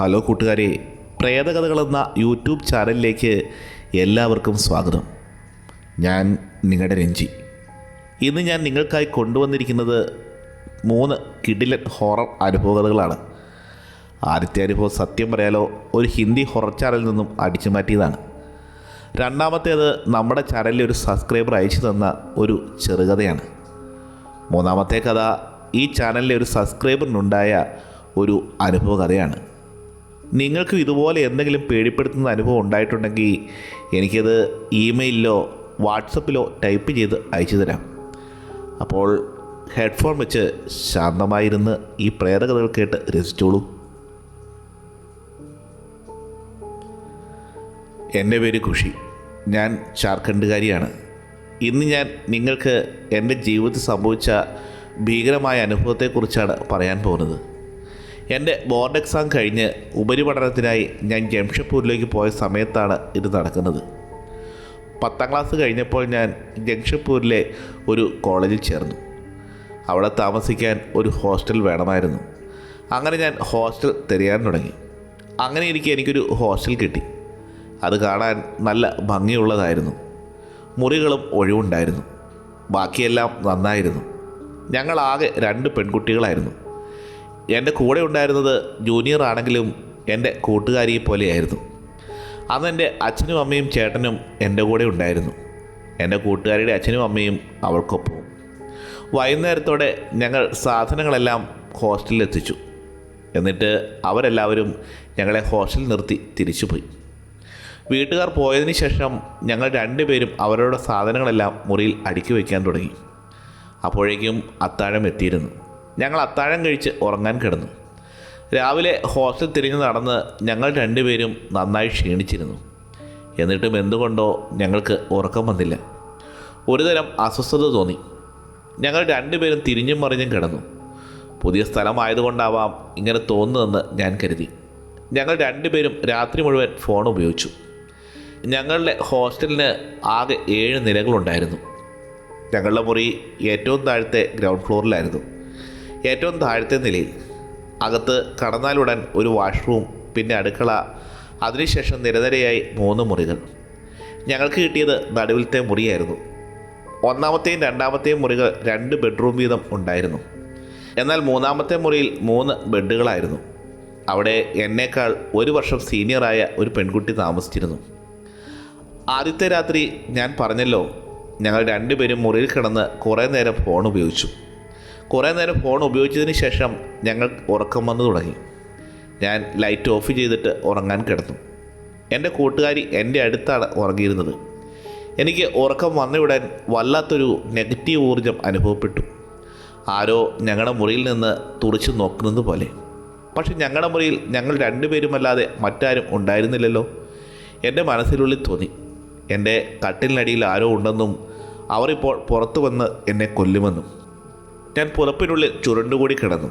Hello കൂട്ടുകാരെ പ്രേതകഥകളെന്ന YouTube ചാനലിലേക്ക് എല്ലാവർക്കും സ്വാഗതം. ഞാൻ നിങ്ങളുടെ രഞ്ജി. ഇന്ന് ഞാൻ നിങ്ങൾക്കായി കൊണ്ടുവന്നിരിക്കുന്നത് മൂന്ന് കിഡിലൻ ഹൊറർ അനുഭവകഥകളാണ്. ആദ്യത്തെ അനുഭവം സത്യം പറയാലോ ഒരു ഹിന്ദി ഹൊറർ ചാനലിൽ നിന്നും അടിച്ചു മാറ്റിയതാണ്. രണ്ടാമത്തേത് നമ്മുടെ ചാനലിലെ ഒരു സബ്സ്ക്രൈബർ അയച്ചു തന്ന ഒരു ചെറുകഥയാണ്. മൂന്നാമത്തെ കഥ ഈ ചാനലിലെ ഒരു സബ്സ്ക്രൈബറിനുണ്ടായ ഒരു അനുഭവ കഥയാണ് നിങ്ങൾക്ക് ഇതുപോലെ എന്തെങ്കിലും പേടിപ്പെടുത്തുന്ന അനുഭവം ഉണ്ടായിട്ടുണ്ടെങ്കിൽ എനിക്കത് ഇമെയിലിലോ വാട്സപ്പിലോ ടൈപ്പ് ചെയ്ത് അയച്ചു തരാം. അപ്പോൾ ഹെഡ്ഫോൺ വെച്ച് ശാന്തമായിരുന്ന് ഈ പ്രേതകഥകൾ കേട്ട് രസിച്ചോളൂ. എന്റെ പേര് ഖുഷി. ഞാൻ ജാർഖണ്ഡുകാരിയാണ് ഇന്ന് ഞാൻ നിങ്ങൾക്ക് എന്റെ ജീവിതത്തിൽ സംഭവിച്ച ഭീകരമായ അനുഭവത്തെക്കുറിച്ചാണ് പറയാൻ പോകുന്നത്. എന്റെ ബോർഡ് എക്സാം കഴിഞ്ഞ് ഉപരിപഠനത്തിനായി ഞാൻ ജംഷഡ്പൂരിലേക്ക് പോയ സമയത്താണ് ഇത് നടക്കുന്നത്. പത്താം ക്ലാസ് കഴിഞ്ഞപ്പോൾ ഞാൻ ജംഷഡ്പൂരിലെ ഒരു കോളേജിൽ ചേർന്നു. അവിടെ താമസിക്കാൻ ഒരു ഹോസ്റ്റൽ വേണമായിരുന്നു. അങ്ങനെ ഞാൻ ഹോസ്റ്റൽ തിരയാൻ തുടങ്ങി. അങ്ങനെ എനിക്ക് എനിക്കൊരു ഹോസ്റ്റൽ കിട്ടി. അത് കാണാൻ നല്ല ഭംഗിയുള്ളതായിരുന്നു. മുറികളും ഒഴിവുണ്ടായിരുന്നു. ബാക്കിയെല്ലാം നന്നായിരുന്നു. ഞങ്ങളാകെ രണ്ട് പെൺകുട്ടികളായിരുന്നു. എന്റെ കൂടെ ഉണ്ടായിരുന്നത് ജൂനിയർ ആണെങ്കിലും എന്റെ കൂട്ടുകാരിയെ പോലെയായിരുന്നു. അന്ന് എന്റെ അച്ഛനും അമ്മയും ചേട്ടനും എന്റെ കൂടെ ഉണ്ടായിരുന്നു. എന്റെ കൂട്ടുകാരിയുടെ അച്ഛനും അമ്മയും അവൾക്കൊപ്പം വൈകുന്നേരത്തോടെ ഞങ്ങൾ സാധനങ്ങളെല്ലാം ഹോസ്റ്റലിൽ എത്തിച്ചു. എന്നിട്ട് അവരെല്ലാവരും ഞങ്ങളെ ഹോസ്റ്റലിൽ നിർത്തി തിരിച്ചുപോയി. വീട്ടുകാർ പോയതിന് ശേഷം ഞങ്ങൾ രണ്ടുപേരും അവരുടെ സാധനങ്ങളെല്ലാം മുറിയിൽ അടുക്കി വയ്ക്കാൻ തുടങ്ങി. അപ്പോഴേക്കും അത്താഴം എത്തിയിരുന്നു. ഞങ്ങൾ അത്താഴം കഴിച്ച് ഉറങ്ങാൻ കിടന്നു. രാവിലെ ഹോസ്റ്റൽ തിരിഞ്ഞു നടന്ന് ഞങ്ങൾ രണ്ടുപേരും നന്നായി ക്ഷീണിച്ചിരുന്നു. എന്നിട്ടും എന്തുകൊണ്ടോ ഞങ്ങൾക്ക് ഉറക്കം വന്നില്ല. ഒരുതരം അസ്വസ്ഥത തോന്നി. ഞങ്ങൾ രണ്ടുപേരും തിരിഞ്ഞും മറിഞ്ഞും കിടന്നു. പുതിയ സ്ഥലമായതുകൊണ്ടാവാം ഇങ്ങനെ തോന്നുന്നതെന്ന് ഞാൻ കരുതി. ഞങ്ങൾ രണ്ടുപേരും രാത്രി മുഴുവൻ ഫോൺ ഉപയോഗിച്ചു. ഞങ്ങളുടെ ഹോസ്റ്റലിന് ആകെ ഏഴ് നിലകളുണ്ടായിരുന്നു. ഞങ്ങളുടെ മുറി ഏറ്റവും താഴത്തെ ഗ്രൗണ്ട് ഫ്ലോറിലായിരുന്നു. ഏറ്റവും താഴത്തെ നിലയിൽ. അകത്ത് കടന്നാലുടൻ ഒരു വാഷ്റൂം പിന്നെ അടുക്കള. അതിനുശേഷം നിരനിരയായി മൂന്ന് മുറികൾ. ഞങ്ങൾക്ക് കിട്ടിയത് നടുവിലത്തെ മുറിയായിരുന്നു. ഒന്നാമത്തെയും രണ്ടാമത്തെയും മുറികൾ രണ്ട് ബെഡ്റൂം വീതം ഉണ്ടായിരുന്നു. എന്നാൽ മൂന്നാമത്തെ മുറിയിൽ മൂന്ന് ബെഡുകളായിരുന്നു. അവിടെ എന്നേക്കാൾ ഒരു വർഷം സീനിയറായ ഒരു പെൺകുട്ടി താമസിച്ചിരുന്നു. ആദ്യത്തെ രാത്രി ഞാൻ പറഞ്ഞല്ലോ ഞങ്ങൾ രണ്ടുപേരും മുറിയിൽ കിടന്ന് കുറേ നേരം ഫോൺ ഉപയോഗിച്ചു. കുറേ നേരം ഫോൺ ഉപയോഗിച്ചതിന് ശേഷം ഞങ്ങൾ ഉറക്കം വന്നു തുടങ്ങി. ഞാൻ ലൈറ്റ് ഓഫ് ചെയ്തിട്ട് ഉറങ്ങാൻ കിടന്നു. എന്റെ കൂട്ടുകാരി എന്റെ അടുത്താണ് ഉറങ്ങിയിരുന്നത്. എനിക്ക് ഉറക്കം വന്നയുടൻ വല്ലാത്തൊരു നെഗറ്റീവ് ഊർജം അനുഭവപ്പെട്ടു. ആരോ ഞങ്ങളുടെ മുറിയിൽ നിന്ന് തുറച്ചു നോക്കുന്നത് പോലെ. പക്ഷെ ഞങ്ങളുടെ മുറിയിൽ ഞങ്ങൾ രണ്ടുപേരുമല്ലാതെ മറ്റാരും ഉണ്ടായിരുന്നില്ലല്ലോ. എന്റെ മനസ്സിനുള്ളിൽ തോന്നി. എന്റെ കട്ടിലിനടിയിൽ ആരോ ഉണ്ടെന്നും അവർ ഇപ്പോൾ പുറത്തു വന്ന് എന്നെ കൊല്ലുമെന്നും. ഞാൻ പുതപ്പിനുള്ളിൽ ചുരുണ്ടുകൂടി കിടന്നു.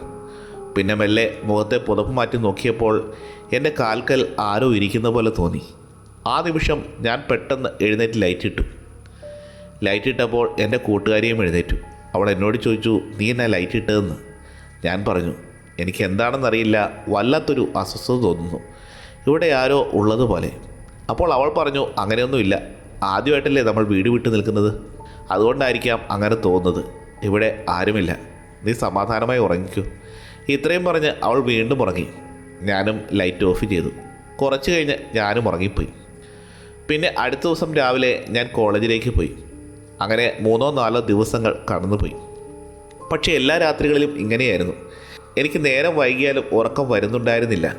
പിന്നെ മെല്ലെ മുഖത്തെ പുതപ്പ് മാറ്റി നോക്കിയപ്പോൾ എന്റെ കാൽക്കൽ ആരോ ഇരിക്കുന്ന പോലെ തോന്നി. ആ നിമിഷം ഞാൻ പെട്ടെന്ന് എഴുന്നേറ്റ് ലൈറ്റ് ഇട്ടു. ലൈറ്റ് ഇട്ടപ്പോൾ എന്റെ കൂട്ടുകാരിയും എഴുന്നേറ്റു. അവൾ എന്നോട് ചോദിച്ചു നീ എന്നാ ലൈറ്റ് ഇട്ടതെന്ന്? ഞാൻ പറഞ്ഞു എനിക്ക് എന്താണെന്നറിയില്ല വല്ലാത്തൊരു അസ്വസ്ഥത തോന്നുന്നു. ഇവിടെ ആരോ ഉള്ളതുപോലെ അപ്പോൾ അവൾ പറഞ്ഞു അങ്ങനെയൊന്നുമില്ല. ആദ്യമായിട്ടല്ലേ നമ്മൾ വീട് വിട്ട് നിൽക്കുന്നത്. അതുകൊണ്ടായിരിക്കാം അങ്ങനെ തോന്നുന്നത്. ഇവിടെ ആരുമില്ല. നീ സമാധാനമായി ഉറങ്ങിക്കൂ. ഇത്രയും പറഞ്ഞ് അവൾ വീണ്ടും ഉറങ്ങി. ഞാനും ലൈറ്റ് ഓഫ് ചെയ്തു. കുറച്ച് കഴിഞ്ഞ് ഞാനും ഉറങ്ങിപ്പോയി. പിന്നെ അടുത്ത ദിവസം രാവിലെ ഞാൻ കോളേജിലേക്ക് പോയി. അങ്ങനെ മൂന്നോ നാലോ ദിവസങ്ങൾ കടന്നുപോയി. പക്ഷേ എല്ലാ രാത്രികളിലും ഇങ്ങനെയായിരുന്നു. എനിക്ക് നേരം വൈകിയാലും ഉറക്കം വരുന്നുണ്ടായിരുന്നില്ല.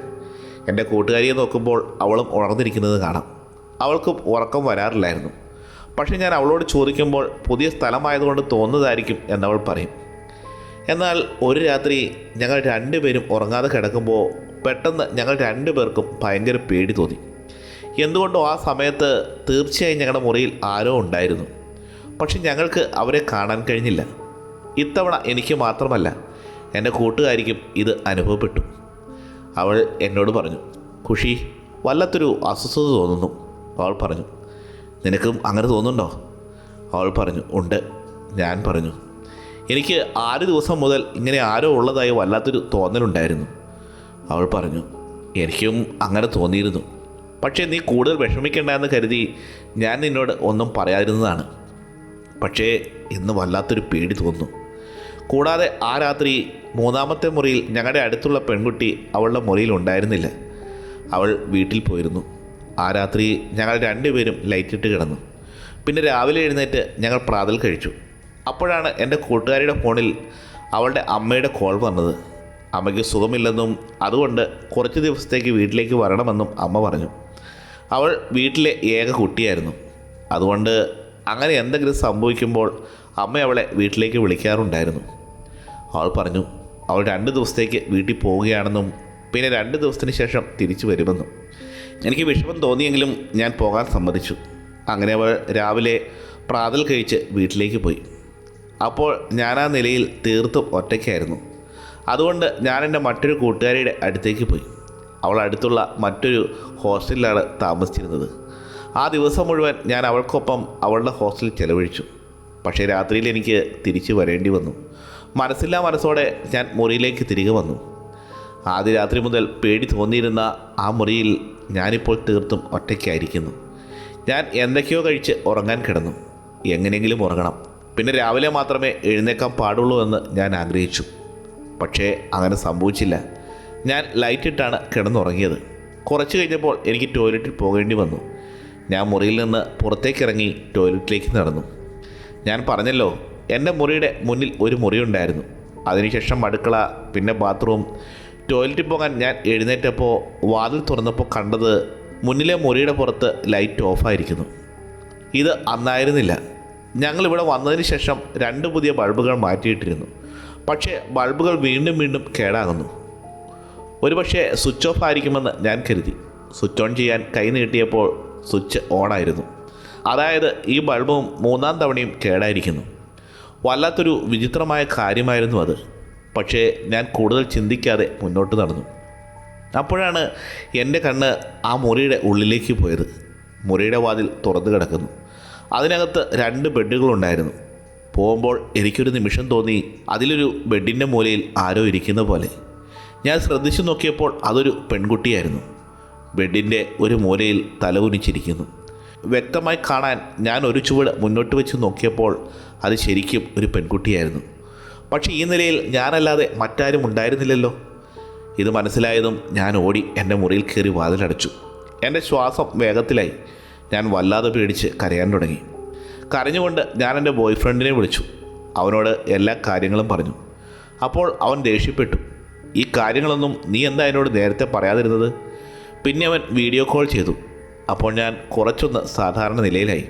എന്റെ കൂട്ടുകാരിയെ നോക്കുമ്പോൾ അവളും ഉണർന്നിരിക്കുന്നത് കാണാം. അവൾക്കും ഉറക്കം വരാറില്ലായിരുന്നു. പക്ഷേ ഞാൻ അവളോട് ചോദിക്കുമ്പോൾ പുതിയ സ്ഥലമായതുകൊണ്ട് തോന്നുന്നതായിരിക്കും എന്നവൾ പറയും. എന്നാൽ ഒരു രാത്രി ഞങ്ങൾ രണ്ടുപേരും ഉറങ്ങാതെ കിടക്കുമ്പോൾ പെട്ടെന്ന് ഞങ്ങൾ രണ്ടുപേർക്കും ഭയങ്കര പേടി തോന്നി. എന്തുകൊണ്ടോ ആ സമയത്ത് തീർച്ചയായും ഞങ്ങളുടെ മുറിയിൽ ആരോ ഉണ്ടായിരുന്നു. പക്ഷെ ഞങ്ങൾക്ക് അവരെ കാണാൻ കഴിഞ്ഞില്ല. ഇത്തവണ എനിക്ക് മാത്രമല്ല എന്റെ കൂട്ടുകാരിക്കും ഇത് അനുഭവപ്പെട്ടു. അവൾ എന്നോട് പറഞ്ഞു ഖുഷി വല്ലത്തൊരു അസ്വസ്ഥത തോന്നുന്നു. അവൾ പറഞ്ഞു നിനക്കും അങ്ങനെ തോന്നുന്നുണ്ടോ? അവൾ പറഞ്ഞു ഉണ്ട്. ഞാൻ പറഞ്ഞു. എനിക്ക് ആറ് ദിവസം മുതൽ ഇങ്ങനെ ആരോ ഉള്ളതായി വല്ലാത്തൊരു തോന്നലുണ്ടായിരുന്നു. അവൾ പറഞ്ഞു എനിക്കും അങ്ങനെ തോന്നിയിരുന്നു. പക്ഷേ നീ കൂടുതൽ വിഷമിക്കേണ്ട എന്ന് കരുതി ഞാൻ നിന്നോട് ഒന്നും പറയാതിരുന്നതാണ്. പക്ഷേ ഇന്ന് വല്ലാത്തൊരു പേടി തോന്നുന്നു. കൂടാതെ ആ രാത്രി മൂന്നാമത്തെ മുറിയിൽ ഞങ്ങളുടെ അടുത്തുള്ള പെൺകുട്ടി അവളുടെ മുറിയിൽ ഉണ്ടായിരുന്നില്ല. അവൾ വീട്ടിൽ പോയിരുന്നു. ആ രാത്രി ഞങ്ങൾ രണ്ടുപേരും ലൈറ്റിട്ട് കിടന്നു. പിന്നെ രാവിലെ എഴുന്നേറ്റ് ഞങ്ങൾ പ്രാതൽ കഴിച്ചു. അപ്പോഴാണ് എന്റെ കൂട്ടുകാരിയുടെ ഫോണിൽ അവളുടെ അമ്മയുടെ കോൾ വന്നത്. അമ്മയ്ക്ക് സുഖമില്ലെന്നും അതുകൊണ്ട് കുറച്ച് ദിവസത്തേക്ക് വീട്ടിലേക്ക് വരണമെന്നും അമ്മ പറഞ്ഞു. അവൾ വീട്ടിലെ ഏക കുട്ടിയായിരുന്നു. അതുകൊണ്ട് അങ്ങനെ എന്തെങ്കിലും സംഭവിക്കുമ്പോൾ അമ്മ അവളെ വീട്ടിലേക്ക് വിളിക്കാറുണ്ടായിരുന്നു. അവൾ പറഞ്ഞു അവൾ രണ്ട് ദിവസത്തേക്ക് വീട്ടിൽ പോവുകയാണെന്നും പിന്നെ രണ്ട് ദിവസത്തിന് ശേഷം തിരിച്ചു വരുമെന്നും. എനിക്ക് വിഷമം തോന്നിയെങ്കിലും ഞാൻ പോകാൻ സമ്മതിച്ചു. അങ്ങനെ അവൾ രാവിലെ പ്രാതൽ കഴിച്ച് വീട്ടിലേക്ക് പോയി. അപ്പോൾ ഞാൻ ആ നിലയിൽ തീർത്തും ഒറ്റയ്ക്കായിരുന്നു. അതുകൊണ്ട് ഞാൻ എന്റെ മറ്റൊരു കൂട്ടുകാരിയുടെ അടുത്തേക്ക് പോയി. അവൾ അടുത്തുള്ള മറ്റൊരു ഹോസ്റ്റലിലാണ് താമസിച്ചിരുന്നത്. ആ ദിവസം മുഴുവൻ ഞാൻ അവൾക്കൊപ്പം അവളുടെ ഹോസ്റ്റലിൽ ചെലവഴിച്ചു. പക്ഷേ രാത്രിയിൽ എനിക്ക് തിരിച്ചു വരേണ്ടി വന്നു. മനസ്സില്ലാ മനസ്സോടെ ഞാൻ മുറിയിലേക്ക് തിരികെ വന്നു. ആദ്യ രാത്രി മുതൽ പേടി തോന്നിയിരുന്ന ആ മുറിയിൽ ഞാനിപ്പോൾ തീർത്തും ഒറ്റയ്ക്കായിരിക്കുന്നു. ഞാൻ എന്തൊക്കെയോ കഴിച്ച് ഉറങ്ങാൻ കിടന്നു. എങ്ങനെയെങ്കിലും ഉറങ്ങണം. പിന്നെ രാവിലെ മാത്രമേ എഴുന്നേക്കാൻ പാടുള്ളൂ എന്ന് ഞാൻ ആഗ്രഹിച്ചു. പക്ഷേ അങ്ങനെ സംഭവിച്ചില്ല. ഞാൻ ലൈറ്റിട്ടാണ് കിടന്നുറങ്ങിയത്. കുറച്ച് കഴിഞ്ഞപ്പോൾ എനിക്ക് ടോയ്ലറ്റിൽ പോകേണ്ടി വന്നു. ഞാൻ മുറിയിൽ നിന്ന് പുറത്തേക്കിറങ്ങി ടോയ്ലറ്റിലേക്ക് നടന്നു. ഞാൻ പറഞ്ഞല്ലോ എന്റെ മുറിയുടെ മുന്നിൽ ഒരു മുറിയുണ്ടായിരുന്നു അതിനുശേഷം അടുക്കള പിന്നെ ബാത്റൂം ടോയ്ലറ്റിൽ പോകാൻ ഞാൻ എഴുന്നേറ്റപ്പോൾ വാതിൽ തുറന്നപ്പോൾ കണ്ടത് മുന്നിലെ മുറിയുടെ പുറത്ത് ലൈറ്റ് ഓഫായിരിക്കുന്നു ഇത് അന്നായിരുന്നില്ല. ഞങ്ങളിവിടെ വന്നതിന് ശേഷം രണ്ട് പുതിയ ബൾബുകൾ മാറ്റിയിട്ടിരുന്നു. പക്ഷേ ബൾബുകൾ വീണ്ടും വീണ്ടും കേടാകുന്നു. ഒരുപക്ഷെ സ്വിച്ച് ഓഫ് ആയിരിക്കുമെന്ന് ഞാൻ കരുതി. സ്വിച്ച് ഓൺ ചെയ്യാൻ കൈ നീട്ടിയപ്പോൾ സ്വിച്ച് ഓൺ ആയിരുന്നു. അതായത് ഈ ബൾബും മൂന്നാം തവണയും കേടായിരിക്കുന്നു. വല്ലാത്തൊരു വിചിത്രമായ കാര്യമായിരുന്നു അത്. പക്ഷേ ഞാൻ കൂടുതൽ ചിന്തിക്കാതെ മുന്നോട്ട് നടന്നു. അപ്പോഴാണ് എന്റെ കണ്ണ് ആ മുറിയുടെ ഉള്ളിലേക്ക് പോയത്. മുറിയുടെ വാതിൽ തുറന്നു കിടക്കുന്നു. അതിനകത്ത് രണ്ട് ബെഡുകളുണ്ടായിരുന്നു പോകുമ്പോൾ എനിക്കൊരു നിമിഷം തോന്നി അതിലൊരു ബെഡിന്റെ മൂലയിൽ ആരോ ഇരിക്കുന്ന പോലെ. ഞാൻ ശ്രദ്ധിച്ചു നോക്കിയപ്പോൾ അതൊരു പെൺകുട്ടിയായിരുന്നു. ബെഡിന്റെ ഒരു മൂലയിൽ തലകുനിച്ചിരിക്കുന്നു വ്യക്തമായി കാണാൻ ഞാൻ ഒരു ചുവട് മുന്നോട്ട് വെച്ച് നോക്കിയപ്പോൾ അത് ശരിക്കും ഒരു പെൺകുട്ടിയായിരുന്നു. പക്ഷേ ഈ നിലയിൽ ഞാനല്ലാതെ മറ്റാരും ഉണ്ടായിരുന്നില്ലല്ലോ. ഇത് മനസ്സിലായതും ഞാൻ ഓടി എന്റെ മുറിയിൽ കയറി വാതിലടച്ചു. എന്റെ ശ്വാസം വേഗത്തിലായി. ഞാൻ വല്ലാതെ പേടിച്ച് കരയാൻ തുടങ്ങി. കരഞ്ഞുകൊണ്ട് ഞാൻ എന്റെ ബോയ് ഫ്രണ്ടിനെ വിളിച്ചു. അവനോട് എല്ലാ കാര്യങ്ങളും പറഞ്ഞു. അപ്പോൾ അവൻ ദേഷ്യപ്പെട്ടു. ഈ കാര്യങ്ങളൊന്നും നീ എന്താ എന്നോട് നേരത്തെ പറയാതിരുന്നത്? പിന്നെ അവൻ വീഡിയോ കോൾ ചെയ്തു. അപ്പോൾ ഞാൻ കുറച്ചൊന്ന് സാധാരണ നിലയിലായി.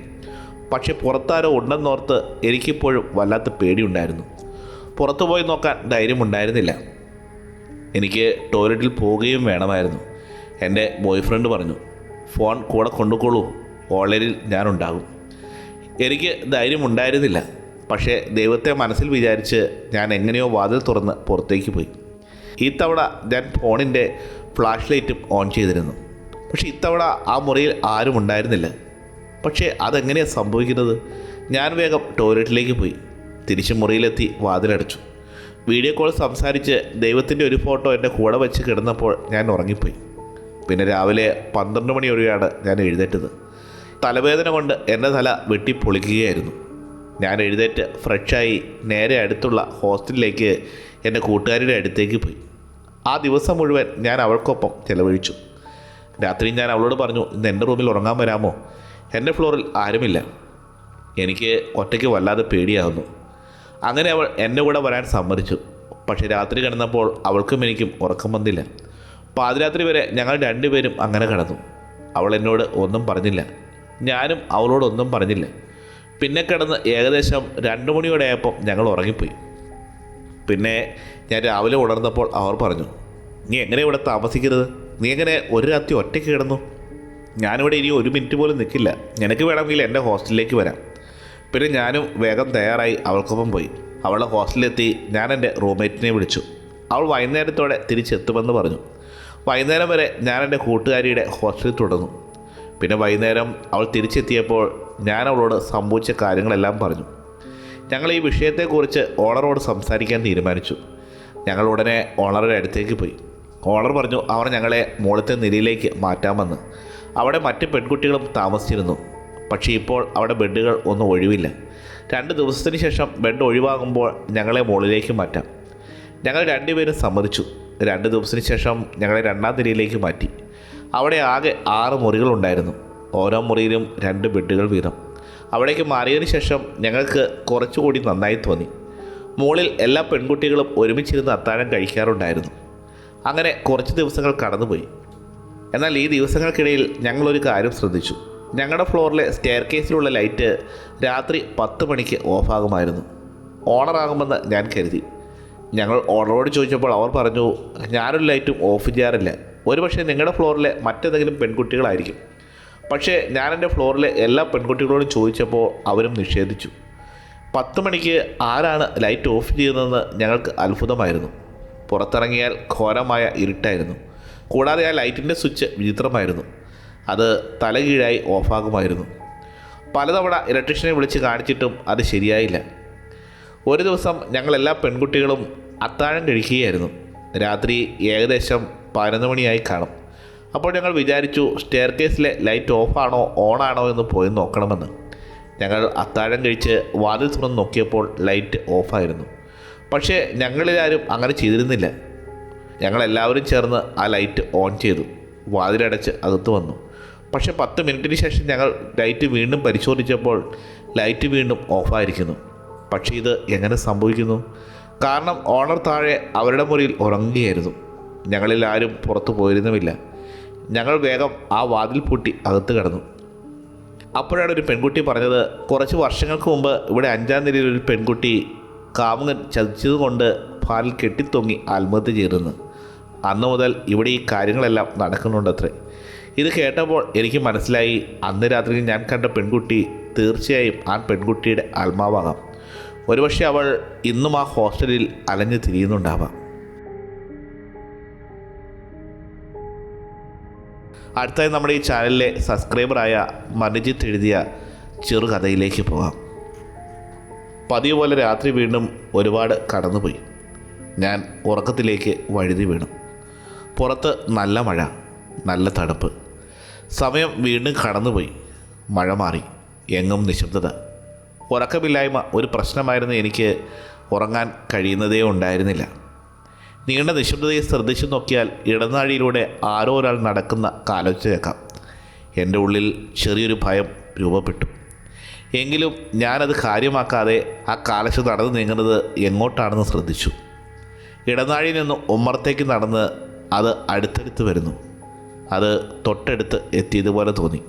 പക്ഷെ പുറത്താരോ ഉണ്ടെന്നോർത്ത് എനിക്കിപ്പോഴും വല്ലാത്ത പേടിയുണ്ടായിരുന്നു. പുറത്തു പോയി നോക്കാൻ ധൈര്യമുണ്ടായിരുന്നില്ല. എനിക്ക് ടോയ്ലറ്റിൽ പോവുകയും വേണമായിരുന്നു. എന്റെ ബോയ് ഫ്രണ്ട് പറഞ്ഞു ഫോൺ കൂടെ കൊണ്ടുകൊള്ളൂ ഓൺലൈനിൽ ഞാനുണ്ടാകും. എനിക്ക് ധൈര്യം ഉണ്ടായിരുന്നില്ല പക്ഷേ ദൈവത്തെ മനസ്സിൽ വിചാരിച്ച് ഞാൻ എങ്ങനെയോ വാതിൽ തുറന്ന് പുറത്തേക്ക് പോയി. ഈ തവണ ഞാൻ ഫോണിന്റെ ഫ്ലാഷ് ലൈറ്റും ഓൺ ചെയ്തിരുന്നു. പക്ഷേ ഇത്തവണ ആ മുറിയിൽ ആരും ഉണ്ടായിരുന്നില്ല. പക്ഷേ അതെങ്ങനെയാണ് സംഭവിക്കുന്നത്? ഞാൻ വേഗം ടോയ്ലറ്റിലേക്ക് പോയി. തിരിച്ച് മുറിയിലെത്തി വാതിലടച്ചു. വീഡിയോ കോൾ സംസാരിച്ച് ദൈവത്തിന്റെ ഒരു ഫോട്ടോ എന്റെ കൂടെ വെച്ച് കിടന്നപ്പോൾ ഞാൻ ഉറങ്ങിപ്പോയി. പിന്നെ രാവിലെ പന്ത്രണ്ട് മണിയോടെയാണ് ഞാൻ എഴുന്നേറ്റത്. തലവേദന കൊണ്ട് എന്റെ തല വെട്ടി പൊളിക്കുകയായിരുന്നു. ഞാൻ എഴുന്നേറ്റ് ഫ്രഷായി നേരെ അടുത്തുള്ള ഹോസ്റ്റലിലേക്ക് എന്റെ കൂട്ടുകാരിയുടെ അടുത്തേക്ക് പോയി. ആ ദിവസം മുഴുവൻ ഞാൻ അവൾക്കൊപ്പം ചെലവഴിച്ചു. രാത്രി ഞാൻ അവളോട് പറഞ്ഞു ഇന്ന് എന്റെ റൂമിൽ ഉറങ്ങാൻ വരാമോ? എന്റെ ഫ്ലോറിൽ ആരുമില്ല. എനിക്ക് ഒറ്റയ്ക്ക് വല്ലാതെ പേടിയാകുന്നു അങ്ങനെ അവൾ എന്റെ കൂടെ വരാൻ സമ്മതിച്ചു. പക്ഷേ രാത്രി കിടന്നപ്പോൾ അവൾക്കും എനിക്കും ഉറക്കം വന്നില്ല. പാതിരാത്രി വരെ ഞങ്ങൾ രണ്ടുപേരും അങ്ങനെ കിടന്നു. അവൾ എന്നോട് ഒന്നും പറഞ്ഞില്ല. ഞാനും അവളോടൊന്നും പറഞ്ഞില്ല. പിന്നെ കിടന്ന് ഏകദേശം രണ്ട് മണിയോടെ ആയപ്പോൾ ഞങ്ങൾ ഉറങ്ങിപ്പോയി. പിന്നെ ഞാൻ രാവിലെ ഉണർന്നപ്പോൾ അവർ പറഞ്ഞു നീ എങ്ങനെ ഇവിടെ താമസിക്കരുത്? നീ എങ്ങനെ ഒരു രാത്രി ഒറ്റയ്ക്ക് കിടന്നു? ഞാനിവിടെ ഇനി ഒരു മിനിറ്റ് പോലും നിൽക്കില്ല. നിനക്ക് വേണമെങ്കിൽ എന്റെ ഹോസ്റ്റലിലേക്ക് വരാം. പിന്നെ ഞാനും വേഗം തയ്യാറായി അവൾക്കൊപ്പം പോയി. അവളുടെ ഹോസ്റ്റലിലെത്തി ഞാൻ എന്റെ റൂംമേറ്റിനെ വിളിച്ചു. അവൾ വൈകുന്നേരത്തോടെ തിരിച്ചെത്തുമെന്ന് പറഞ്ഞു. വൈകുന്നേരം വരെ ഞാൻ എന്റെ കൂട്ടുകാരിയുടെ ഹോസ്റ്റലിൽ തുടർന്നു. പിന്നെ വൈകുന്നേരം അവൾ തിരിച്ചെത്തിയപ്പോൾ ഞാൻ അവളോട് സംഭവിച്ച കാര്യങ്ങളെല്ലാം പറഞ്ഞു. ഞങ്ങൾ ഈ വിഷയത്തെക്കുറിച്ച് ഓണറോട് സംസാരിക്കാൻ തീരുമാനിച്ചു. ഞങ്ങൾ ഉടനെ ഓണറുടെ അടുത്തേക്ക് പോയി. ഓണർ പറഞ്ഞു അവർ ഞങ്ങളെ മുകളത്തെ നിലയിലേക്ക് മാറ്റാമെന്ന് അവിടെ മറ്റ് പെൺകുട്ടികളും താമസിച്ചിരുന്നു. പക്ഷേ ഇപ്പോൾ അവിടെ ബെഡുകൾ ഒന്നും ഒഴിവില്ല. രണ്ട് ദിവസത്തിന് ശേഷം ബെഡ് ഒഴിവാകുമ്പോൾ ഞങ്ങളെ മുകളിലേക്ക് മാറ്റാം. ഞങ്ങൾ രണ്ടുപേരും സമ്മതിച്ചു. രണ്ട് ദിവസത്തിന് ശേഷം ഞങ്ങളെ രണ്ടാം നിരയിലേക്ക് മാറ്റി. അവിടെ ആകെ ആറ് മുറികളുണ്ടായിരുന്നു ഓരോ മുറിയിലും രണ്ട് ബെഡുകൾ വീതം. അവിടേക്ക് മാറിയതിന് ശേഷം ഞങ്ങൾക്ക് കുറച്ചുകൂടി നന്നായി തോന്നി. മുകളിൽ എല്ലാ പെൺകുട്ടികളും ഒരുമിച്ചിരുന്ന് അത്താഴം കഴിക്കാറുണ്ടായിരുന്നു. അങ്ങനെ കുറച്ച് ദിവസങ്ങൾ കടന്നുപോയി. എന്നാൽ ഈ ദിവസങ്ങൾക്കിടയിൽ ഞങ്ങളൊരു കാര്യം ശ്രദ്ധിച്ചു. ഞങ്ങളുടെ ഫ്ലോറിലെ സ്റ്റെയർ കേസിലുള്ള ലൈറ്റ് രാത്രി പത്ത് മണിക്ക് ഓഫാകുമായിരുന്നു. ഓണറാകുമെന്ന് ഞാൻ കരുതി. ഞങ്ങൾ ഓണറോട് ചോദിച്ചപ്പോൾ അവർ പറഞ്ഞു ഞാനൊരു ലൈറ്റും ഓഫ് ചെയ്യാറില്ല. ഒരുപക്ഷെ നിങ്ങളുടെ ഫ്ലോറിലെ മറ്റേതെങ്കിലും പെൺകുട്ടികളായിരിക്കും. പക്ഷേ ഞാൻ എന്റെ ഫ്ലോറിലെ എല്ലാ പെൺകുട്ടികളോടും ചോദിച്ചപ്പോൾ അവരും നിഷേധിച്ചു. പത്ത് മണിക്ക് ആരാണ് ലൈറ്റ് ഓഫ് ചെയ്യുന്നതെന്ന് ഞങ്ങൾക്ക് അത്ഭുതമായിരുന്നു. പുറത്തിറങ്ങിയാൽ ഘോരമായ ഇരുട്ടായിരുന്നു. കൂടാതെ ആ ലൈറ്റിന്റെ സ്വിച്ച് വിചിത്രമായിരുന്നു. അത് തലകീഴായി ഓഫാകുമായിരുന്നു. പലതവണ ഇലക്ട്രീഷ്യനെ വിളിച്ച് കാണിച്ചിട്ടും അത് ശരിയായില്ല. ഒരു ദിവസം ഞങ്ങളെല്ലാ പെൺകുട്ടികളും അത്താഴം കഴിക്കുകയായിരുന്നു. രാത്രി ഏകദേശം പതിനൊന്ന് മണിയായി കാണും. അപ്പോൾ ഞങ്ങൾ വിചാരിച്ചു സ്റ്റെയർ കേസിലെ ലൈറ്റ് ഓഫാണോ ഓണാണോ എന്ന് പോയി നോക്കണമെന്ന്. ഞങ്ങൾ അത്താഴം കഴിച്ച് വാതിൽ തുറന്ന് നോക്കിയപ്പോൾ ലൈറ്റ് ഓഫായിരുന്നു. പക്ഷേ ഞങ്ങളിലാരും അങ്ങനെ ചെയ്തിരുന്നില്ല. ഞങ്ങളെല്ലാവരും ചേർന്ന് ആ ലൈറ്റ് ഓൺ ചെയ്തു. വാതിലടച്ച് അകത്ത് വന്നു. പക്ഷേ പത്ത് മിനിറ്റിന് ശേഷം ഞങ്ങൾ ലൈറ്റ് വീണ്ടും പരിശോധിച്ചപ്പോൾ ലൈറ്റ് വീണ്ടും ഓഫായിരിക്കുന്നു. പക്ഷേ ഇത് എങ്ങനെ സംഭവിക്കുന്നു? കാരണം ഓണർ താഴെ അവരുടെ മുറിയിൽ ഉറങ്ങുകയായിരുന്നു. ഞങ്ങളിൽ ആരും പുറത്തു പോയിരുന്നുമില്ല. ഞങ്ങൾ വേഗം ആ വാതിൽ പൂട്ടി അകത്ത് കടന്നു. അപ്പോഴാണ് ഒരു പെൺകുട്ടി പറഞ്ഞത് കുറച്ച് വർഷങ്ങൾക്ക് മുമ്പ് ഇവിടെ അഞ്ചാം നിലയിൽ ഒരു പെൺകുട്ടി കാമുകൻ ചതിച്ചതുകൊണ്ട് പാലിൽ കെട്ടിത്തൊങ്ങി ആത്മഹത്യ ചെയ്തെന്ന് അന്ന് മുതൽ ഇവിടെ ഈ കാര്യങ്ങളെല്ലാം നടക്കുന്നുണ്ടത്രേ. ഇത് കേട്ടപ്പോൾ എനിക്ക് മനസ്സിലായി അന്ന് രാത്രി ഞാൻ കണ്ട പെൺകുട്ടി തീർച്ചയായും ആ പെൺകുട്ടിയുടെ ആത്മാവാകാം. ഒരുപക്ഷെ അവൾ ഇന്നും ആ ഹോസ്റ്റലിൽ അലഞ്ഞു തിരിയുന്നുണ്ടാവാം. അടുത്തായി നമ്മുടെ ഈ ചാനലിലെ സബ്സ്ക്രൈബറായ മനുജിത്ത് എഴുതിയ ചെറുകഥയിലേക്ക് പോകാം. പതിവ് പോലെ രാത്രി വീണ്ടും ഒരുപാട് കടന്നുപോയി. ഞാൻ ഉറക്കത്തിലേക്ക് വഴുതി വീണു. പുറത്ത് നല്ല മഴ നല്ല തണുപ്പ്. സമയം വീണ്ടും കടന്നുപോയി. മഴ മാറി. എങ്ങും നിശബ്ദത. ഉറക്കമില്ലായ്മ ഒരു പ്രശ്നമായിരുന്നു എനിക്ക് ഉറങ്ങാൻ കഴിയുന്നതേ ഉണ്ടായിരുന്നില്ല. നീണ്ട നിശബ്ദതയെ ശ്രദ്ധിച്ചു നോക്കിയാൽ ഇടനാഴിയിലൂടെ ആരോ ഒരാൾ നടക്കുന്ന കാലൊച്ച കേൾക്കാം. എന്റെ ഉള്ളിൽ ചെറിയൊരു ഭയം രൂപപ്പെട്ടു. എങ്കിലും ഞാനത് കാര്യമാക്കാതെ ആ കാലശ നടന്നു നീങ്ങുന്നത് എങ്ങോട്ടാണെന്ന് ശ്രദ്ധിച്ചു. ഇടനാഴിയിൽ നിന്ന് ഉമ്മറത്തേക്ക് നടന്ന് അത് അടുത്തടുത്ത് വരുന്നു. അത് തൊട്ടടുത്ത് എത്തിയതുപോലെ തോന്നി.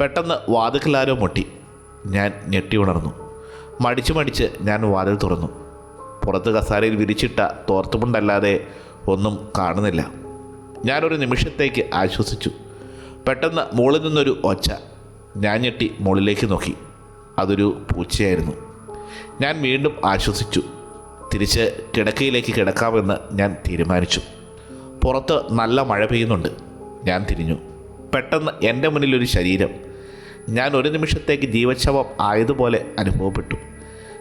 പെട്ടെന്ന് വാതിക്കലാരോ മുട്ടി. ഞാൻ ഞെട്ടി ഉണർന്നു. മടിച്ചു മടിച്ച് ഞാൻ വാതിൽ തുറന്നു. പുറത്ത് കസാരയിൽ വിരിച്ചിട്ട തോർത്തുമുണ്ടല്ലാതെ ഒന്നും കാണുന്നില്ല. ഞാനൊരു നിമിഷത്തേക്ക് ആശ്വസിച്ചു. പെട്ടെന്ന് മുകളിൽ നിന്നൊരു ഒച്ച. ഞാൻ ഞെട്ടി മുകളിലേക്ക് നോക്കി. അതൊരു പൂച്ചയായിരുന്നു. ഞാൻ വീണ്ടും ആശ്വസിച്ചു. തിരിച്ച് കിടക്കയിലേക്ക് കിടക്കാമെന്ന് ഞാൻ തീരുമാനിച്ചു. പുറത്ത് നല്ല മഴ പെയ്യുന്നുണ്ട്. ഞാൻ തിരിഞ്ഞു. പെട്ടെന്ന് എന്റെ മുന്നിൽ ഒരു ശരീരം. ഞാൻ ഒരു നിമിഷത്തേക്ക് ജീവശവം ആയതുപോലെ അനുഭവപ്പെട്ടു.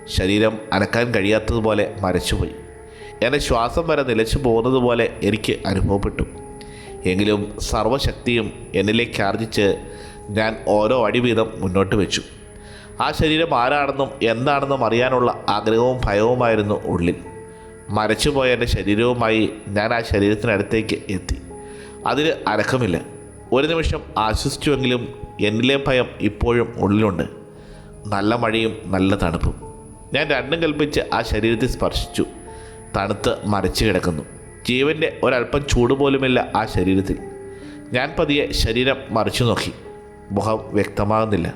ശരീരം അനക്കാൻ കഴിയാത്തതുപോലെ മരച്ചുപോയി. എന്റെ ശ്വാസം വരെ നിലച്ചു പോകുന്നതുപോലെ എനിക്ക് അനുഭവപ്പെട്ടു. എങ്കിലും സർവശക്തിയും എന്നിലേക്ക് ആർജിച്ച് ഞാൻ ഓരോ അടി വീതം മുന്നോട്ട് വെച്ചു. ആ ശരീരം ആരാണെന്നും എന്താണെന്നും അറിയാനുള്ള ആഗ്രഹവും ഭയവുമായിരുന്നു ഉള്ളിൽ. മരച്ചുപോയ എന്റെ ശരീരവുമായി ഞാൻ ആ ശരീരത്തിനടുത്തേക്ക് എത്തി. അതിന് അനക്കമില്ല. ഒരു നിമിഷം ആശ്വസിച്ചുവെങ്കിലും എന്നിലെ ഭയം ഇപ്പോഴും ഉള്ളിലുണ്ട്. നല്ല മഴയും നല്ല തണുപ്പും. ഞാൻ രണ്ടും കൽപ്പിച്ച് ആ ശരീരത്തെ സ്പർശിച്ചു. തണുത്ത് മരച്ചു കിടക്കുന്നു. ജീവന്റെ ഒരല്പം ചൂട് പോലുമില്ല ആ ശരീരത്തിൽ. ഞാൻ പതിയെ ശരീരം മറിച്ചു നോക്കി. മുഖം വ്യക്തമാകുന്നില്ല.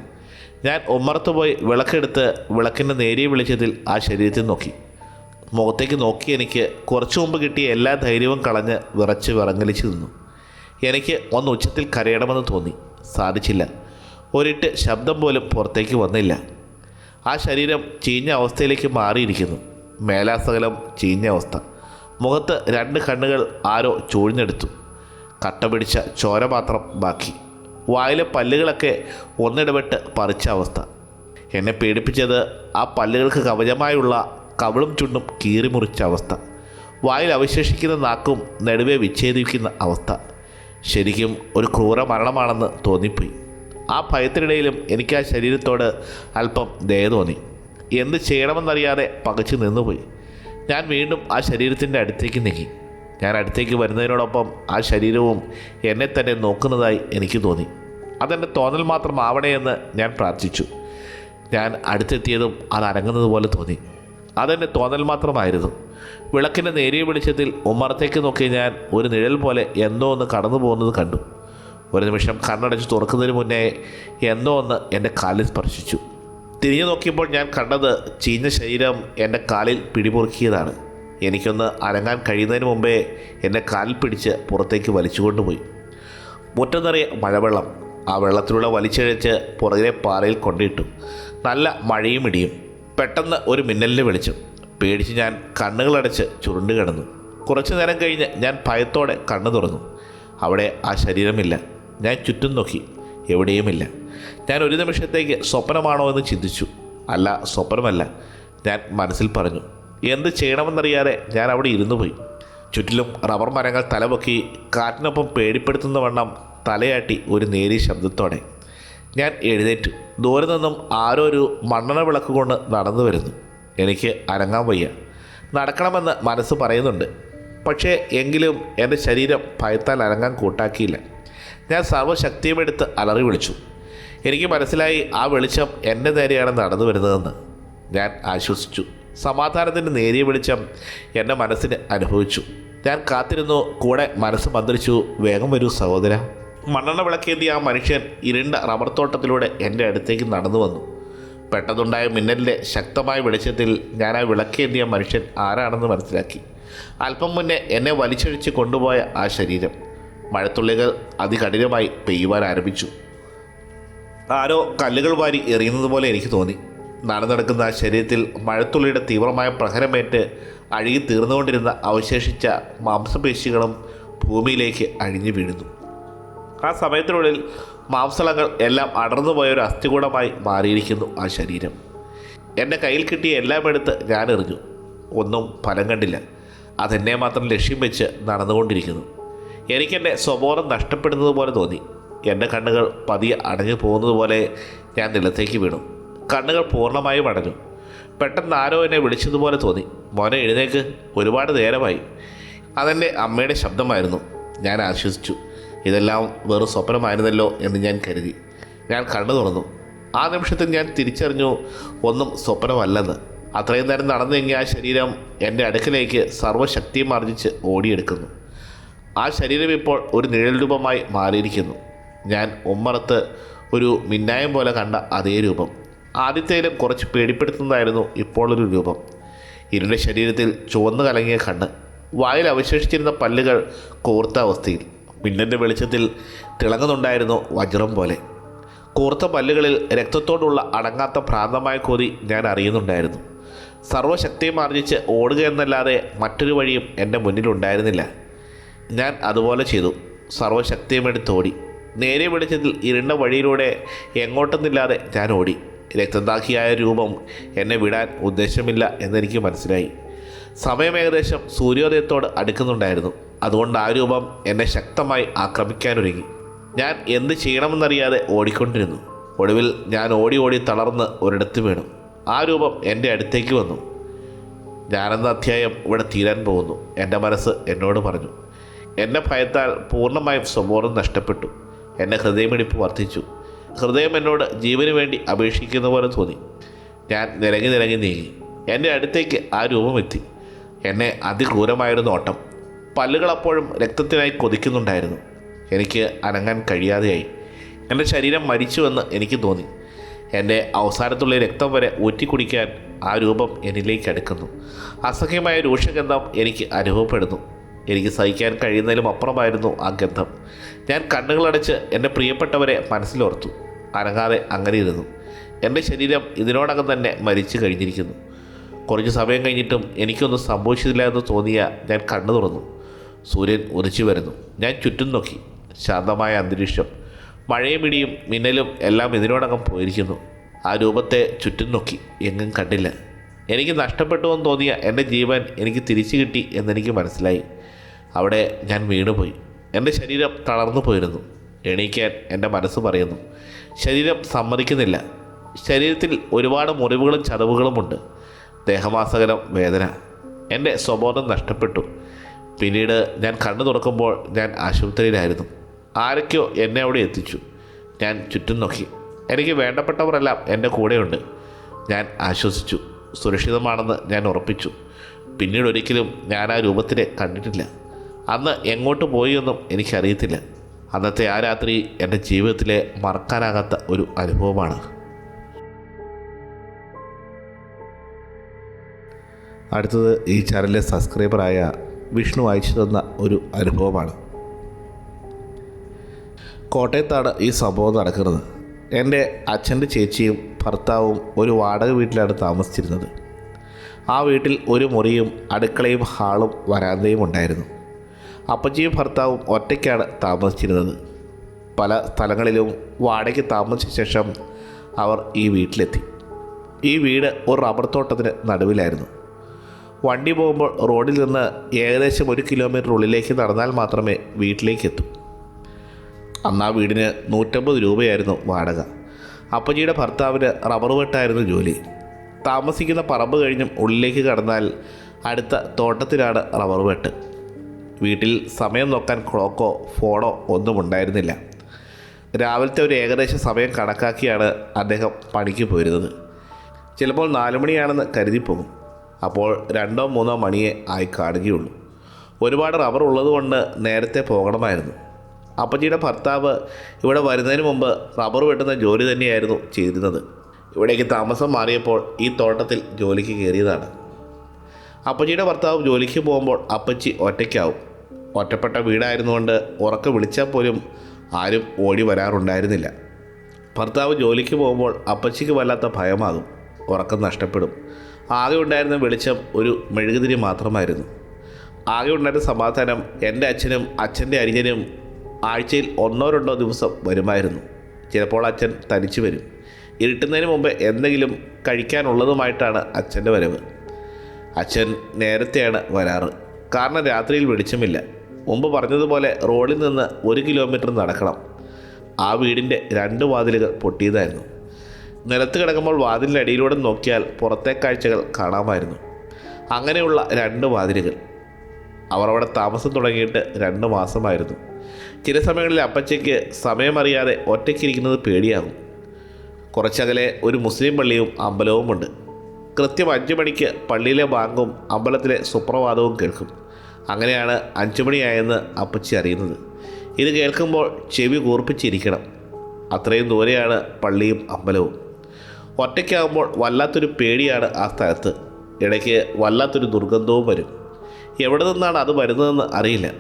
ഞാൻ ഉമ്മറത്ത് പോയി വിളക്കെടുത്ത് വിളക്കിന്റെ നേരിയ വിളിച്ചതിൽ ആ ശരീരത്തിൽ നോക്കി. മുഖത്തേക്ക് നോക്കി എനിക്ക് കുറച്ചു മുമ്പ് കിട്ടിയ എല്ലാ ധൈര്യവും കളഞ്ഞ് വിറച്ച് വിറങ്ങലിച്ചു നിന്നു. എനിക്ക് ഒന്ന് ഉച്ചത്തിൽ കരയണമെന്ന് തോന്നി. സാധിച്ചില്ല. ഒരിട്ട് ശബ്ദം പോലും പുറത്തേക്ക് വന്നില്ല. ആ ശരീരം ചീഞ്ഞ അവസ്ഥയിലേക്ക് മാറിയിരിക്കുന്നു. മേലാസകലം ചീഞ്ഞ അവസ്ഥ. മുഖത്ത് രണ്ട് കണ്ണുകൾ ആരോ ചൂഴ്ന്നെടുത്തു. കട്ട പിടിച്ച ചോര മാത്രം ബാക്കി. വായിലെ പല്ലുകളൊക്കെ ഒന്നിടപെട്ട് പറിച്ച അവസ്ഥ. എന്നെ പേടിപ്പിച്ചത് ആ പല്ലുകൾക്ക് കവചമായുള്ള കവളും ചുണ്ടും കീറിമുറിച്ച അവസ്ഥ. വായിൽ അവശേഷിക്കുന്ന നാക്കും നടുവെ വിച്ഛേദിക്കുന്ന അവസ്ഥ. ശരിക്കും ഒരു ക്രൂര മരണമാണെന്ന് തോന്നിപ്പോയി. ആ ഭയത്തിനിടയിലും എനിക്ക് ആ ശരീരത്തോട് അല്പം ദയ തോന്നി. എന്ത് ചെയ്യണമെന്നറിയാതെ പകച്ചു നിന്നുപോയി. ഞാൻ വീണ്ടും ആ ശരീരത്തിന്റെ അടുത്തേക്ക് നീങ്ങി. ഞാൻ അടുത്തേക്ക് വരുന്നതിനോടൊപ്പം ആ ശരീരവും എന്നെ തന്നെ നോക്കുന്നതായി എനിക്ക് തോന്നി. അതെന്റെ തോന്നൽ മാത്രമാവണേ എന്ന് ഞാൻ പ്രാർത്ഥിച്ചു. ഞാൻ അടുത്തെത്തിയതും അത് അനങ്ങുന്നത് പോലെ തോന്നി. അതെന്റെ തോന്നൽ മാത്രമായിരുന്നു. വിളക്കിന്റെ നേരിയ വെളിച്ചത്തിൽ ഉമ്മറത്തേക്ക് നോക്കി ഞാൻ ഒരു നിഴൽ പോലെ എന്തോ ഒന്ന് കടന്നു പോകുന്നത് കണ്ടു. ഒരു നിമിഷം കണ്ണടച്ച് തുറക്കുന്നതിന് മുന്നേ എന്തോ ഒന്ന് എന്റെ കാലിൽ സ്പർശിച്ചു. തിരിഞ്ഞു നോക്കിയപ്പോൾ ഞാൻ കണ്ടത് ചീഞ്ഞ ശരീരം എന്റെ കാലിൽ പിടിമുറുക്കിയതാണ് എനിക്കൊന്ന് അനങ്ങാൻ കഴിയുന്നതിന് മുമ്പേ എന്റെ കാലിൽ പിടിച്ച് പുറത്തേക്ക് വലിച്ചുകൊണ്ടുപോയി. മുറ്റം നിറയെ മഴവെള്ളം ആ വെള്ളത്തിലൂടെ വലിച്ചഴച്ച് പുറകിലെ പാറയിൽ കൊണ്ടിട്ടു. നല്ല മഴയും ഇടിയും. പെട്ടെന്ന് ഒരു മിന്നലിന്റെ വെളിച്ചം. പേടിച്ച് ഞാൻ കണ്ണുകളടച്ച് ചുരുണ്ട് കിടന്നു. കുറച്ചു നേരം കഴിഞ്ഞ് ഞാൻ ഭയത്തോടെ കണ്ണു തുറന്നു. അവിടെ ആ ശരീരമില്ല. ഞാൻ ചുറ്റും നോക്കി. എവിടെയുമില്ല. ഞാൻ ഒരു നിമിഷത്തേക്ക് സ്വപ്നമാണോ എന്ന് ചിന്തിച്ചു. അല്ല സ്വപ്നമല്ല. ഞാൻ മനസ്സിൽ പറഞ്ഞു എന്ത് ചെയ്യണമെന്നറിയാതെ ഞാൻ അവിടെ ഇരുന്നു പോയി. ചുറ്റിലും റബ്ബർ മരങ്ങൾ തലപൊക്കി കാറ്റിനൊപ്പം പേടിപ്പെടുത്തുന്ന വണ്ണം തലയാട്ടി ഒരു നേരിയ ശബ്ദത്തോടെ. ഞാൻ എഴുന്നേറ്റു. ദൂരെ നിന്നും ആരോ ഒരു മണ്ണെണ്ണ വിളക്ക് കൊണ്ട് നടന്നു വരുന്നു. എനിക്ക് അനങ്ങാൻ വയ്യ. നടക്കണമെന്ന് മനസ്സ് പറയുന്നുണ്ട്. പക്ഷേ എങ്കിലും എന്റെ ശരീരം ഭയത്താൽ അനങ്ങാൻ കൂട്ടാക്കിയില്ല. ഞാൻ സർവശക്തിയും എടുത്ത് അലറി വിളിച്ചു. എനിക്ക് മനസ്സിലായി ആ വെളിച്ചം എന്റെ നേരെയാണ് നടന്നു വരുന്നതെന്ന്. ഞാൻ ആശ്വസിച്ചു. സമാധാനത്തിന്റെ നേരിയ വെളിച്ചം എന്റെ മനസ്സിന് അനുഭവിച്ചു. ഞാൻ കാത്തിരുന്നു കൂടെ മനസ്സ് മന്ത്രിച്ചു വേഗം വരൂ സഹോദര. മണ്ണെണ്ണ വിളക്കേന്തി ആ മനുഷ്യൻ ഇരുണ്ട റബ്ബർ തോട്ടത്തിലൂടെ എന്റെ അടുത്തേക്ക് നടന്നു വന്നു. പെട്ടെന്നുണ്ടായ മിന്നലിന്റെ ശക്തമായ വെളിച്ചത്തിൽ ഞാൻ ആ വിളക്കേന്തിയ മനുഷ്യൻ ആരാണെന്ന് മനസ്സിലാക്കി. അല്പം മുന്നേ എന്നെ വലിച്ചഴിച്ച് കൊണ്ടുപോയ ആ ശരീരം. മഴത്തുള്ളികൾ അതികഠിനമായി പെയ്യുവാൻ ആരംഭിച്ചു. ആരോ കല്ലുകൾ വാരി എറിയുന്നത് പോലെ എനിക്ക് തോന്നി. നടന്നെടുക്കുന്ന ആ ശരീരത്തിൽ മഴത്തുള്ളിയുടെ തീവ്രമായ പ്രഹരമേറ്റ് അഴുകി തീർന്നുകൊണ്ടിരുന്ന അവശേഷിച്ച മാംസപേശികളും ഭൂമിയിലേക്ക് അഴിഞ്ഞു വീഴുന്നു. ആ സമയത്തിനുള്ളിൽ മാംസളങ്ങൾ എല്ലാം അടർന്നുപോയ ഒരു അസ്ഥികൂടമായി മാറിയിരിക്കുന്നു ആ ശരീരം. എന്റെ കയ്യിൽ കിട്ടിയ എല്ലാം എടുത്ത് ഞാൻ എറിഞ്ഞു. ഒന്നും ഫലം കണ്ടില്ല. അതെന്നെ മാത്രം ലക്ഷ്യം വെച്ച് നടന്നുകൊണ്ടിരിക്കുന്നു. എനിക്കെന്റെ സ്വബോധം നഷ്ടപ്പെടുന്നത് പോലെ തോന്നി. എന്റെ കണ്ണുകൾ പതിയെ അടഞ്ഞു പോകുന്നത് പോലെ ഞാൻ നിലത്തേക്ക് വീണു. കണ്ണുകൾ പൂർണമായും അടഞ്ഞു. പെട്ടെന്ന് ആരോ എന്നെ വിളിച്ചതുപോലെ തോന്നി. മോനെ എഴുന്നേക്ക്. ഒരുപാട് നേരമായി. അതെന്റെ അമ്മയുടെ ശബ്ദമായിരുന്നു. ഞാൻ ആശ്വസിച്ചു. ഇതെല്ലാം വെറും സ്വപ്നമായിരുന്നല്ലോ എന്ന് ഞാൻ കരുതി. ഞാൻ കണ്ണു തുറന്നു. ആ നിമിഷത്തിൽ ഞാൻ തിരിച്ചറിഞ്ഞു ഒന്നും സ്വപ്നമല്ലെന്ന്. അത്രയും നേരം നടന്നെങ്കിൽ ആ ശരീരം എന്റെ അടുക്കിലേക്ക് സർവശക്തിയും ആർജിച്ച് ഓടിയെടുക്കുന്നു. ആ ശരീരം ഇപ്പോൾ ഒരു നിഴൽ രൂപമായി മാറിയിരിക്കുന്നു. ഞാൻ ഉമ്മറത്ത് ഒരു മിന്നായം പോലെ കണ്ട അതേ രൂപം. ആദ്യത്തേലും കുറച്ച് പേടിപ്പെടുത്തുന്നതായിരുന്നു ഇപ്പോഴൊരു രൂപം. ഇരുണ്ട ശരീരത്തിൽ ചുവന്നു കലങ്ങിയ കണ്ണ്. വായിൽ അവശേഷിച്ചിരുന്ന പല്ലുകൾ കോർത്ത അവസ്ഥയിൽ. മിന്നന്റെ വെളിച്ചത്തിൽ തിളങ്ങുന്നുണ്ടായിരുന്നു വജ്രം പോലെ. കൂർത്ത പല്ലുകളിൽ രക്തത്തോടുള്ള അടങ്ങാത്ത ഭ്രാന്തമായ കൊതി ഞാൻ അറിയുന്നുണ്ടായിരുന്നു. സർവശക്തിയും ആർജിച്ച് ഓടുക എന്നല്ലാതെ മറ്റൊരു വഴിയും എന്റെ മുന്നിലുണ്ടായിരുന്നില്ല ഞാൻ അതുപോലെ ചെയ്തു. സർവശക്തിയും എടുത്ത് ഓടി. നേരെ വെളിച്ചത്തിൽ ഇരുണ്ട വഴിയിലൂടെ എങ്ങോട്ടെന്നില്ലാതെ ഞാൻ ഓടി. രക്തദാഹിയായ രൂപം എന്നെ വിടാൻ ഉദ്ദേശമില്ല എന്നെനിക്ക് മനസ്സിലായി. സമയം ഏകദേശം സൂര്യോദയത്തോട് അടുക്കുന്നുണ്ടായിരുന്നു. അതുകൊണ്ട് ആ രൂപം എന്നെ ശക്തമായി ആക്രമിക്കാനൊരുങ്ങി. ഞാൻ എന്ത് ചെയ്യണമെന്നറിയാതെ ഓടിക്കൊണ്ടിരുന്നു. ഒടുവിൽ ഞാൻ ഓടി ഓടി തളർന്ന് ഒരിടത്ത് വീണു. ആ രൂപം എന്റെ അടുത്തേക്ക് വന്നു. ഞാനെന്ന അധ്യായം ഇവിടെ തീരാൻ പോകുന്നു. എന്റെ മനസ്സ് എന്നോട് പറഞ്ഞു. എന്റെ ഭയത്താൽ പൂർണമായും സ്വബോധം നഷ്ടപ്പെട്ടു. എന്റെ ഹൃദയമിടിപ്പ് വർദ്ധിച്ചു. ഹൃദയം എന്നോട് ജീവന് വേണ്ടി അപേക്ഷിക്കുന്ന പോലെ തോന്നി. ഞാൻ നിരങ്ങി നിരങ്ങി നീങ്ങി. എന്റെ അടുത്തേക്ക് ആ രൂപം എത്തി എന്നെ അതിക്രൂരമായിരുന്നു ഓട്ടം പല്ലുകൾ അപ്പോഴും രക്തത്തിനായി കൊതിക്കുന്നുണ്ടായിരുന്നു. എനിക്ക് അനങ്ങാൻ കഴിയാതെയായി. എന്റെ ശരീരം മരിച്ചുവെന്ന് എനിക്ക് തോന്നി. എന്റെ അവസാനത്തുള്ള രക്തം വരെ ഊറ്റിക്കുടിക്കാൻ ആ രൂപം എന്നിലേക്ക് അടുക്കുന്നു. അസഹ്യമായ രൂക്ഷഗന്ധം എനിക്ക് അനുഭവപ്പെടുന്നു. എനിക്ക് സഹിക്കാൻ കഴിയുന്നതിലും അപ്പുറമായിരുന്നു ആ ഗന്ധം. ഞാൻ കണ്ണുകളടച്ച് എന്റെ പ്രിയപ്പെട്ടവരെ മനസ്സിലോർത്തു. അനങ്ങാതെ അങ്ങനെ ഇരുന്നു. എന്റെ ശരീരം ഇതിനോടകം തന്നെ മരിച്ചു കഴിഞ്ഞിരിക്കുന്നു. കുറച്ച് സമയം കഴിഞ്ഞിട്ടും എനിക്കൊന്നും സംഭവിച്ചില്ല എന്ന് തോന്നിയ ഞാൻ കണ്ണു തുറന്നു. സൂര്യൻ ഉദിച്ചു വരുന്നു. ഞാൻ ചുറ്റും നോക്കി. ശാന്തമായ അന്തരീക്ഷം. മഴയും ഇടിയും മിന്നലും എല്ലാം ഇതിനോടകം പോയിരിക്കുന്നു. ആ രൂപത്തെ ചുറ്റും നോക്കി. എങ്ങും കണ്ടില്ല. എനിക്ക് നഷ്ടപ്പെട്ടു എന്ന് തോന്നിയ എന്റെ ജീവൻ എനിക്ക് തിരിച്ചു കിട്ടി എന്നെനിക്ക് മനസ്സിലായി. അവിടെ ഞാൻ വീണുപോയി. എന്റെ ശരീരം തളർന്നു പോയിരുന്നു. എണീക്കാൻ എന്റെ മനസ്സ് പറയുന്നു. ശരീരം സമ്മതിക്കുന്നില്ല. ശരീരത്തിൽ ഒരുപാട് മുറിവുകളും ചതവുകളുമുണ്ട്. ദേഹമാസകരം വേദന. എന്റെ സ്വബോധം നഷ്ടപ്പെട്ടു. പിന്നീട് ഞാൻ കണ്ണു തുറക്കുമ്പോൾ ഞാൻ ആശുപത്രിയിലായിരുന്നു. ആരൊക്കെയോ എന്നെ അവിടെ എത്തിച്ചു. ഞാൻ ചുറ്റും നോക്കി. എനിക്ക് വേണ്ടപ്പെട്ടവരെല്ലാം എന്റെ കൂടെയുണ്ട്. ഞാൻ ആശ്വസിച്ചു. സുരക്ഷിതമാണെന്ന് ഞാൻ ഉറപ്പിച്ചു. പിന്നീട് ഒരിക്കലും ഞാൻ ആ രൂപത്തിനെ കണ്ടിട്ടില്ല. അന്ന് എങ്ങോട്ട് പോയി എന്നും എനിക്കറിയത്തില്ല. അന്നത്തെ ആ രാത്രി എന്റെ ജീവിതത്തിലെ മറക്കാനാകാത്ത ഒരു അനുഭവമാണ്. അടുത്തത് ഈ ചാനലിലെ സബ്സ്ക്രൈബറായ വിഷ്ണു അയച്ചു തന്ന ഒരു അനുഭവമാണ്. കോട്ടയത്താണ് ഈ സംഭവം നടക്കുന്നത്. എന്റെ അച്ഛന്റെ ചേച്ചിയും ഭർത്താവും ഒരു വാടക വീട്ടിലാണ് താമസിച്ചിരുന്നത്. ആ വീട്ടിൽ ഒരു മുറിയും അടുക്കളയും ഹാളും വരാന്തയും ഉണ്ടായിരുന്നു. അപ്പച്ചിയും ഭർത്താവും ഒറ്റയ്ക്കാണ് താമസിച്ചിരുന്നത്. പല സ്ഥലങ്ങളിലും വാടകയ്ക്ക് താമസിച്ച ശേഷം അവർ ഈ വീട്ടിലെത്തി. ഈ വീട് ഒരു റബ്ബർ തോട്ടത്തിന് നടുവിലായിരുന്നു. വണ്ടി പോകുമ്പോൾ റോഡിൽ നിന്ന് ഏകദേശം ഒരു കിലോമീറ്റർ ഉള്ളിലേക്ക് നടന്നാൽ മാത്രമേ വീട്ടിലേക്ക് എത്തൂ. അന്ന് ആ വീടിന് നൂറ്റമ്പത് രൂപയായിരുന്നു വാടക. അപ്പജിയുടെ ഭർത്താവിന് റബ്ബർ വെട്ടായിരുന്നു ജോലി. താമസിക്കുന്ന പറമ്പ് കഴിഞ്ഞും ഉള്ളിലേക്ക് കടന്നാൽ അടുത്ത തോട്ടത്തിലാണ് റബ്ബർ വെട്ട്. വീട്ടിൽ സമയം നോക്കാൻ ക്ലോക്കോ ഫോണോ ഒന്നും ഉണ്ടായിരുന്നില്ല. രാവിലത്തെ ഒരു ഏകദേശ സമയം കണക്കാക്കിയാണ് അദ്ദേഹം പണിക്ക് പോയിരുന്നത്. ചിലപ്പോൾ നാലുമണിയാണെന്ന് കരുതിപ്പോകും. അപ്പോൾ രണ്ടോ മൂന്നോ മണിയെ ആയി കാണുകയുള്ളൂ ഒരുപാട് റബ്ബർ ഉള്ളതുകൊണ്ട് നേരത്തെ പോകണമായിരുന്നു. അപ്പച്ചിയുടെ ഭർത്താവ് ഇവിടെ വരുന്നതിന് മുമ്പ് റബ്ബർ വെട്ടുന്ന ജോലി തന്നെയായിരുന്നു ചെയ്തിരുന്നത്. ഇവിടേക്ക് താമസം മാറിയപ്പോൾ ഈ തോട്ടത്തിൽ ജോലിക്ക് കയറിയതാണ്. അപ്പച്ചിയുടെ ഭർത്താവ് ജോലിക്ക് പോകുമ്പോൾ അപ്പച്ചി ഒറ്റയ്ക്കാവും. ഒറ്റപ്പെട്ട വീടായിരുന്നുകൊണ്ട് ഉറക്കെ വിളിച്ചാൽ പോലും ആരും ഓടി വരാറുണ്ടായിരുന്നില്ല. ഭർത്താവ് ജോലിക്ക് പോകുമ്പോൾ അപ്പച്ചിക്ക് വല്ലാത്ത ഭയമാകും. ഉറക്കം നഷ്ടപ്പെടും. ആകെ ഉണ്ടായിരുന്ന വെളിച്ചം ഒരു മെഴുകുതിരി മാത്രമായിരുന്നു. ആകെ ഉണ്ടായിരുന്ന സമാധാനം എന്റെ അച്ഛനും അച്ഛന്റെ അനുജനും ആഴ്ചയിൽ ഒന്നോ രണ്ടോ ദിവസം വരുമായിരുന്നു. ചിലപ്പോൾ അച്ഛൻ തനിച്ചു വരും. ഇരുട്ടുന്നതിന് മുമ്പ് എന്തെങ്കിലും കഴിക്കാനുള്ളതുമായിട്ടാണ് അച്ഛന്റെ വരവ്. അച്ഛൻ നേരത്തെയാണ് വരാറ്. കാരണം രാത്രിയിൽ വെളിച്ചമില്ല. മുമ്പ് പറഞ്ഞതുപോലെ റോഡിൽ നിന്ന് ഒരു കിലോമീറ്റർ നടക്കണം. ആ വീടിന്റെ രണ്ട് വാതിലുകൾ പൊട്ടിയതായിരുന്നു. നിലത്ത് കിടക്കുമ്പോൾ വാതിലിന്റെ അടിയിലൂടെ നോക്കിയാൽ പുറത്തെ കാഴ്ചകൾ കാണാമായിരുന്നു. അങ്ങനെയുള്ള രണ്ട് വാതിലുകൾ. അവർ അവിടെ താമസം തുടങ്ങിയിട്ട് രണ്ട് മാസമായിരുന്നു. ചില സമയങ്ങളിൽ അപ്പച്ചയ്ക്ക് സമയമറിയാതെ ഒറ്റയ്ക്കിരിക്കുന്നത് പേടിയാകും. കുറച്ചകലെ ഒരു മുസ്ലിം പള്ളിയും അമ്പലവുമുണ്ട് കൃത്യം അഞ്ച് മണിക്ക് പള്ളിയിലെ ബാങ്കും അമ്പലത്തിലെ സുപ്രഭാതവും കേൾക്കും. അങ്ങനെയാണ് അഞ്ചു മണിയായെന്ന് അപ്പച്ചി അറിയുന്നത്. ഇത് കേൾക്കുമ്പോൾ ചെവി കൂർപ്പിച്ചിരിക്കണം. അത്രയും ദൂരെയാണ് പള്ളിയും അമ്പലവും. ഒറ്റയ്ക്കാകുമ്പോൾ വല്ലാത്തൊരു പേടിയാണ് ആ സ്ഥലത്ത്. ഇടയ്ക്ക് വല്ലാത്തൊരു ദുർഗന്ധവും വരും. എവിടെ നിന്നാണ് അത് വരുന്നതെന്ന് അറിയില്ല.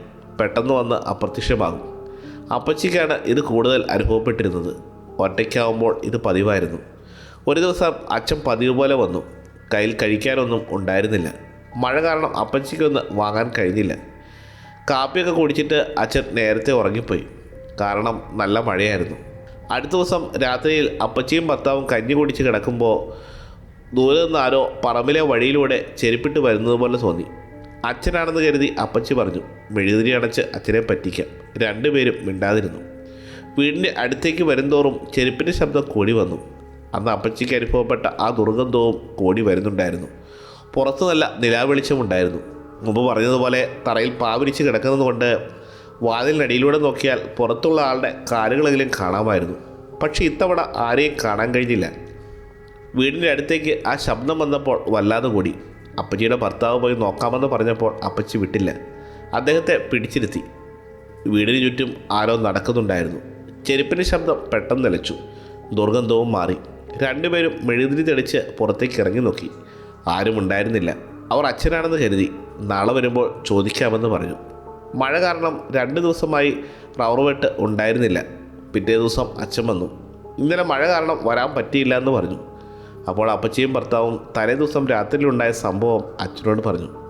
പെട്ടെന്ന് വന്ന് അപ്രത്യക്ഷമാകും. അപ്പച്ചിക്കാണ് ഇത് കൂടുതൽ അനുഭവപ്പെട്ടിരുന്നത്. ഒറ്റയ്ക്കാവുമ്പോൾ ഇത് പതിവായിരുന്നു. ഒരു ദിവസം അച്ഛൻ പതിവ് പോലെ വന്നു. കയ്യിൽ കഴിക്കാനൊന്നും ഉണ്ടായിരുന്നില്ല. മഴ കാരണം അപ്പച്ചിക്കൊന്ന് വാങ്ങാൻ കഴിഞ്ഞില്ല. കാപ്പിയൊക്കെ കുടിച്ചിട്ട് അച്ഛൻ നേരത്തെ ഉറങ്ങിപ്പോയി. കാരണം നല്ല മഴയായിരുന്നു. അടുത്ത ദിവസം രാത്രിയിൽ അപ്പച്ചിയും ഭർത്താവും കഞ്ഞി കുടിച്ച് കിടക്കുമ്പോൾ ദൂരെ നിന്ന് ആരോ പറമ്പിലെ വഴിയിലൂടെ ചെരുപ്പിട്ട് വരുന്നത് പോലെ തോന്നി. അച്ഛനാണെന്ന് കരുതി അപ്പച്ചി പറഞ്ഞു മെഴുതിരി അടച്ച് അച്ഛനെ പറ്റിക്കാം. രണ്ടുപേരും മിണ്ടാതിരുന്നു. വീടിന്റെ അടുത്തേക്ക് വരുംതോറും ചെരുപ്പിന്റെ ശബ്ദം കൂടി വന്നു. അന്ന് അപ്പച്ചിക്ക് അനുഭവപ്പെട്ട ആ ദുർഗന്ധവും കൂടി വരുന്നുണ്ടായിരുന്നു. പുറത്തു നല്ല നിലാവെളിച്ചമുണ്ടായിരുന്നു. മുമ്പ് പറഞ്ഞതുപോലെ തറയിൽ പാവിരിച്ച് കിടക്കുന്നതുകൊണ്ട് വാതിലിനടിയിലൂടെ നോക്കിയാൽ പുറത്തുള്ള ആളുടെ കാലുകളെങ്കിലും കാണാമായിരുന്നു. പക്ഷേ ഇത്തവണ ആരെയും കാണാൻ കഴിഞ്ഞില്ല. വീടിന്റെ അടുത്തേക്ക് ആ ശബ്ദം വന്നപ്പോൾ വല്ലാതെ കൂടി അപ്പച്ചിയുടെ ഭർത്താവ് പോയി നോക്കാമെന്ന് പറഞ്ഞപ്പോൾ അപ്പച്ചി വിട്ടില്ല. അദ്ദേഹത്തെ പിടിച്ചിരുത്തി. വീടിന് ചുറ്റും ആരോ നടക്കുന്നുണ്ടായിരുന്നു. ചെരുപ്പിന്റെ ശബ്ദം പെട്ടെന്ന് നിലച്ചു. ദുർഗന്ധവും മാറി. രണ്ടുപേരും മെഴുതിരി തെളിച്ച് പുറത്തേക്ക് ഇറങ്ങി നോക്കി. ആരും ഉണ്ടായിരുന്നില്ല. അവർ അച്ഛനാണെന്ന് കരുതി. നാളെ വരുമ്പോൾ ചോദിക്കാമെന്ന് പറഞ്ഞു. മഴ കാരണം രണ്ട് ദിവസമായി റബ്ബർ വെട്ട് ഉണ്ടായിരുന്നില്ല. പിറ്റേ ദിവസം അച്ഛൻ വന്നു. ഇന്നലെ മഴ കാരണം വരാൻ പറ്റിയില്ല എന്ന് പറഞ്ഞു. അപ്പോൾ അപ്പച്ചിയും ഭർത്താവും തലേ ദിവസം രാത്രിയിലുണ്ടായ സംഭവം അച്ഛനോട് പറഞ്ഞു.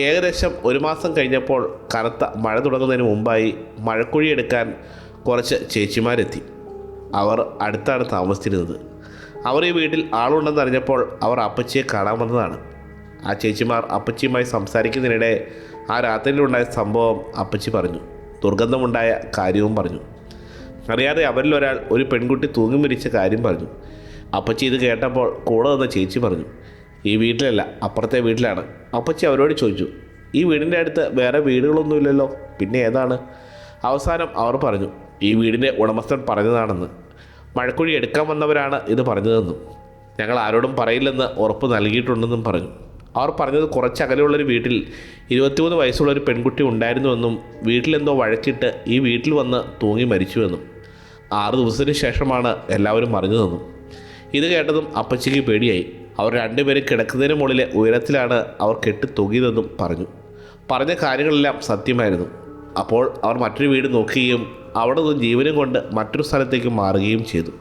ഏകദേശം ഒരു മാസം കഴിഞ്ഞപ്പോൾ കനത്ത മഴ തുടങ്ങുന്നതിന് മുമ്പായി മഴക്കുഴി എടുക്കാൻ കുറച്ച് ചേച്ചിമാരെത്തി. അവർ അടുത്താണ് താമസിച്ചിരുന്നത്. അവർ ഈ വീട്ടിൽ ആളുണ്ടെന്ന് അറിഞ്ഞപ്പോൾ അവർ അപ്പച്ചിയെ കാണാൻ വന്നതാണ്. ആ ചേച്ചിമാർ അപ്പച്ചിയുമായി സംസാരിക്കുന്നതിനിടെ ആ രാത്രിയിലുണ്ടായ സംഭവം അപ്പച്ചി പറഞ്ഞു. ദുർഗന്ധമുണ്ടായ കാര്യവും പറഞ്ഞു. അറിയാതെ അവരിൽ ഒരാൾ ഒരു പെൺകുട്ടി തൂങ്ങി മരിച്ച കാര്യം പറഞ്ഞു. അപ്പച്ചി ഇത് കേട്ടപ്പോൾ കൂടെ നിന്ന ചേച്ചി പറഞ്ഞു ഈ വീട്ടിലല്ല അപ്പുറത്തെ വീട്ടിലാണ്. അപ്പച്ചി അവരോട് ചോദിച്ചു ഈ വീടിന്റെ അടുത്ത് വേറെ വീടുകളൊന്നുമില്ലല്ലോ പിന്നെ ഏതാണ്? അവസാനം അവർ പറഞ്ഞു ഈ വീടിന്റെ ഉടമസ്ഥൻ പറഞ്ഞതാണെന്ന്. മഴക്കുഴി എടുക്കാൻ വന്നവരാണ് ഇത് പറഞ്ഞതെന്നും. ഞങ്ങൾ ആരോടും പറയില്ലെന്ന് ഉറപ്പ് നൽകിയിട്ടുണ്ടെന്നും പറഞ്ഞു. അവർ പറഞ്ഞത് കുറച്ച് അകലെയുള്ളൊരു വീട്ടിൽ ഇരുപത്തിമൂന്ന് വയസ്സുള്ള ഒരു പെൺകുട്ടി ഉണ്ടായിരുന്നുവെന്നും വീട്ടിലെന്തോ വഴക്കിട്ട് ഈ വീട്ടിൽ വന്ന് തൂങ്ങി മരിച്ചുവെന്നും ആറ് ദിവസത്തിന് ശേഷമാണ് എല്ലാവരും അറിഞ്ഞതെന്നും ഇത് കേട്ടതും അപ്പച്ചിക്ക് പേടിയായി. അവർ രണ്ടുപേരും കിടക്കുന്നതിന് മുകളിലെ ഉയരത്തിലാണ് അവർ കെട്ടി തൂങ്ങിയതെന്നും പറഞ്ഞു. പറഞ്ഞ കാര്യങ്ങളെല്ലാം സത്യമായിരുന്നു. അപ്പോൾ അവർ മറ്റൊരു വീട് നോക്കുകയും അവിടെ നിന്ന് ജീവനും കൊണ്ട് മറ്റൊരു സ്ഥലത്തേക്ക് മാറുകയും ചെയ്തു.